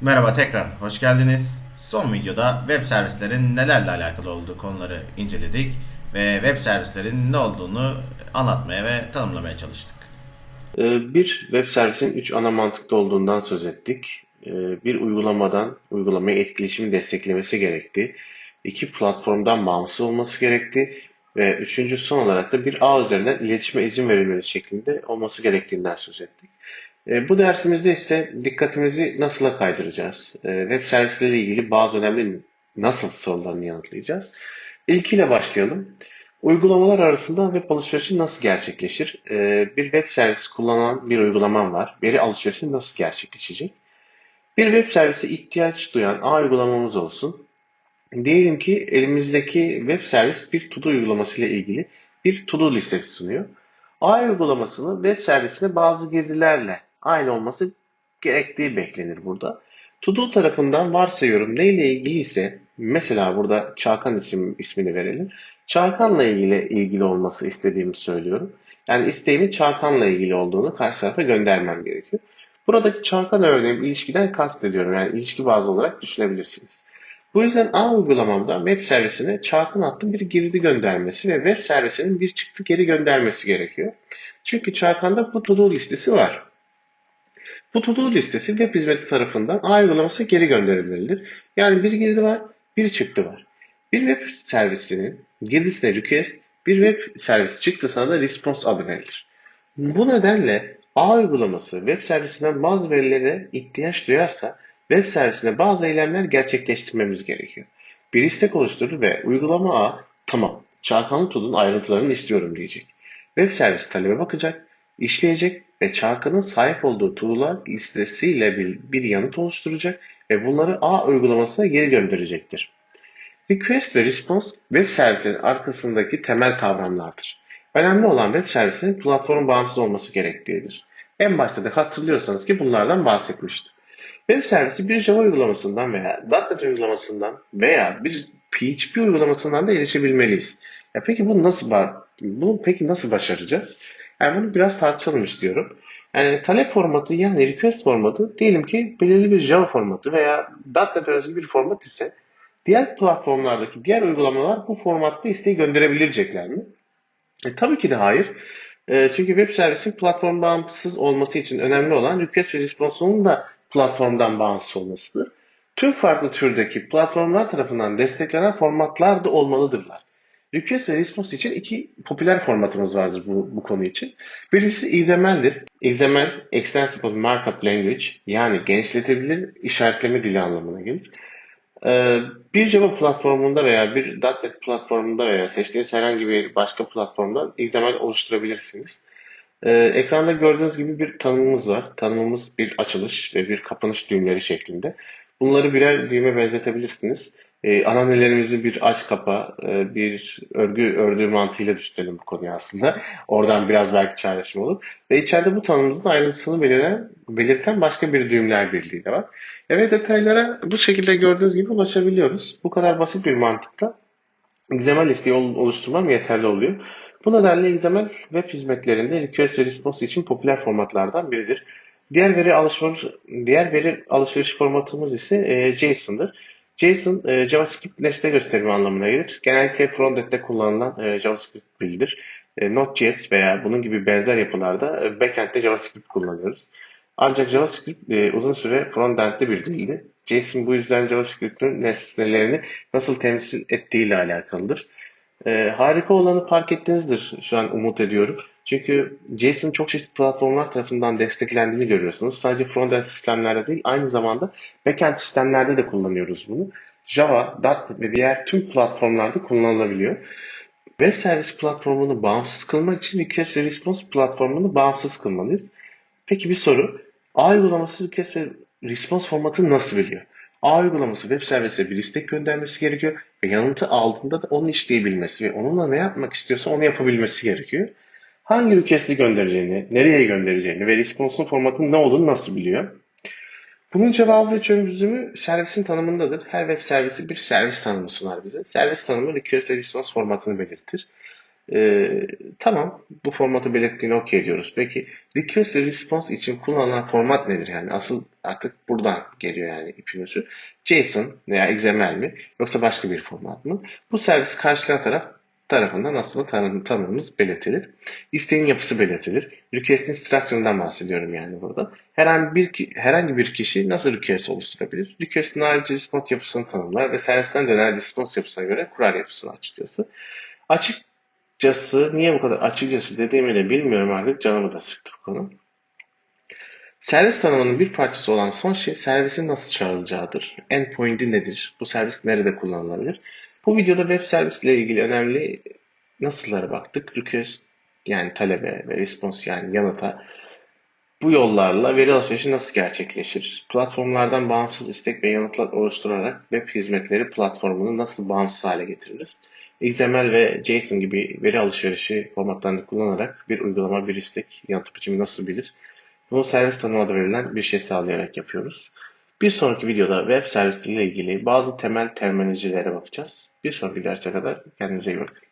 Merhaba tekrar, hoş geldiniz. Son videoda web servislerin nelerle alakalı olduğu konuları inceledik ve web servislerin ne olduğunu anlatmaya ve tanımlamaya çalıştık. Ee, Bir web servisin üç ana mantıkta olduğundan söz ettik. Ee, Bir uygulamadan uygulamaya etkileşimi desteklemesi gerekti. İki platformdan bağımsız olması gerekti. Ve üçüncü son olarak da bir ağ üzerinden iletişime izin verilmesi şeklinde olması gerektiğinden söz ettik. Ee, Bu dersimizde ise dikkatimizi nasıla kaydıracağız? Ee, Web servisleriyle ilgili bazı önemli nasıl sorularını yanıtlayacağız. İlkiyle başlayalım. Uygulamalar arasında web alışverişi nasıl gerçekleşir? Ee, bir web servisi kullanan bir uygulamam var. Veri alışverişi nasıl gerçekleşecek? Bir web servise ihtiyaç duyan A uygulamamız olsun. Diyelim ki elimizdeki web servis bir to-do uygulaması ile ilgili bir to-do listesi sunuyor. A uygulamasını web servisine bazı girdilerle aynı olması gerektiği beklenir burada. To-do tarafından varsayıyorum neyle ilgili ise mesela burada Çağkan isim ismini verelim. Çağkan'la ilgili ilgili olması istediğimi söylüyorum. Yani isteğimin Çağkan'la ilgili olduğunu karşı tarafa göndermem gerekiyor. Buradaki Çağkan örneğin ilişkiden kastediyorum. Yani ilişki bazlı olarak düşünebilirsiniz. Bu yüzden A uygulamamda web servisine Çağkan adlı bir girdi göndermesi ve web servisinin bir çıktı geri göndermesi gerekiyor. Çünkü Çağkan'da bu to-do listesi var. Bu to-do listesi web hizmeti tarafından A uygulaması geri gönderilmelidir. Yani bir girdi var, bir çıktı var. Bir web servisinin girdisine request, bir web servis çıktısına da response adı verilir. Bu nedenle A uygulaması web servisinden bazı verilere ihtiyaç duyarsa web servisine bazı eylemler gerçekleştirmemiz gerekiyor. Bir istek oluşturur ve uygulama A tamam Çağkan'ın tudun ayrıntılarını istiyorum diyecek. Web servis talebe bakacak, işleyecek ve Çağkan'ın sahip olduğu tool'lar listesiyle bir, bir yanıt oluşturacak ve bunları A uygulamasına geri gönderecektir. Request ve response web servisinin arkasındaki temel kavramlardır. Önemli olan web servisinin platform bağımsız olması gerektiğidir. En başta da hatırlıyorsanız ki bunlardan bahsetmiştim. Web servisi bir Java uygulamasından veya .NET uygulamasından veya bir PHP uygulamasından da erişebilmeliyiz. Ya peki bu nasıl bunu peki nasıl başaracağız? Yani bunu biraz tartışalım istiyorum. Yani talep formatı yani request formatı diyelim ki belirli bir Java formatı veya .NET özgü bir format ise diğer platformlardaki diğer uygulamalar bu formatta isteği gönderebilecekler mi? E, tabii ki de hayır. E, çünkü web servisin platform bağımsız olması için önemli olan request ve response'un da platformdan bağımsız olmasıdır. Tüm farklı türdeki platformlar tarafından desteklenen formatlar da olmalıdırlar. Request ve response için iki popüler formatımız vardır bu, bu konu için. Birisi XML'dir. XML, Extensible Markup Language yani genişletebilir işaretleme dili anlamına gelir. Ee, bir Java platformunda veya bir .NET platformunda veya seçtiğiniz herhangi bir başka platformdan XML oluşturabilirsiniz. Ee, ekranda gördüğünüz gibi bir tanımımız var. Tanımımız bir açılış ve bir kapanış düğümleri şeklinde. Bunları birer düğüme benzetebilirsiniz. Ee, ananelerimizi bir aç kapa, e, bir örgü ördüğü mantığıyla düşünelim bu konuyu aslında. Oradan biraz belki çağrışım olur. Ve içeride bu tanımımızın ayrıntısını belirten, belirten başka bir düğümler birliği de var. Evet detaylara bu şekilde gördüğünüz gibi ulaşabiliyoruz. Bu kadar basit bir mantıkla XML listeyi oluşturmam yeterli oluyor. Bu nedenle XML web hizmetlerinde request ve response için popüler formatlardan biridir. Diğer veri alışveriş diğer veri alışveriş formatımız ise e, JSON'dır. JSON e, JavaScript nesne gösterimi anlamına gelir. Genellikle frontend'de kullanılan e, JavaScript dilidir. E, Node.js veya bunun gibi benzer yapılarda e, backend'de JavaScript kullanıyoruz. Ancak JavaScript e, uzun süre frontend'de bir dildi. JSON bu yüzden JavaScript'in nesnelerini nasıl temsil ettiği ile alakalıdır. E, harika olanı fark ettinizdir şu an umut ediyorum. Çünkü JSON çok çeşitli platformlar tarafından desteklendiğini görüyorsunuz. Sadece frontend sistemlerde değil aynı zamanda backend sistemlerde de kullanıyoruz bunu. Java, .NET ve diğer tüm platformlarda kullanılabiliyor. Web servis platformunu bağımsız kılmak için request ve response platformunu bağımsız kılmalıyız. Peki bir soru. A uygulaması request ve response formatı nasıl biliyor? A uygulaması web servise bir istek göndermesi gerekiyor ve yanıtı aldığında da onu işleyebilmesi ve onunla ne yapmak istiyorsa onu yapabilmesi gerekiyor. Hangi request'i göndereceğini, nereye göndereceğini ve response'un formatının ne olduğunu nasıl biliyor? Bunun cevabı ve çözümü servisin tanımındadır. Her web servisi bir servis tanımı sunar bize. Servis tanımı request ve response formatını belirtir. Ee, tamam, bu formatı belirttiğini okey diyoruz. Peki request ve response için kullanılan format nedir yani? Asıl artık buradan geliyor yani ipin. JSON veya XML mi yoksa başka bir format mı? Bu servis karşılayan taraf tarafından aslında tanım, tanımımız belirtilir. İsteğin yapısı belirtilir. Request'in structure'ından bahsediyorum yani burada. Herhangi bir herhangi bir kişi nasıl request oluşturabilir? Request'in harici response yapısını tanımlar ve servisten dönen response yapısına göre kurar yapısını açıkçası. Açıkçası niye bu kadar açıkçası dediğimi de bilmiyorum artık canımı da sıktı bu konu. Servis tanımının bir parçası olan son şey servisin nasıl çağrılacağıdır. Endpoint'i nedir? Bu servis nerede kullanılabilir? Bu videoda web servisle ilgili önemli nasıllara baktık. Request yani talebe ve response yani yanıta bu yollarla veri alışverişi nasıl gerçekleşir? Platformlardan bağımsız istek ve yanıtlar oluşturarak web hizmetleri platformunu nasıl bağımsız hale getiririz? XML ve JSON gibi veri alışverişi formatlarını kullanarak bir uygulama bir istek yanıt biçimi nasıl bilir? Bunu servis tanımada verilen bir şey sağlayarak yapıyoruz. Bir sonraki videoda web servisleriyle ilgili bazı temel terminolojilere bakacağız. Bir sonraki derse kadar kendinize iyi bakın.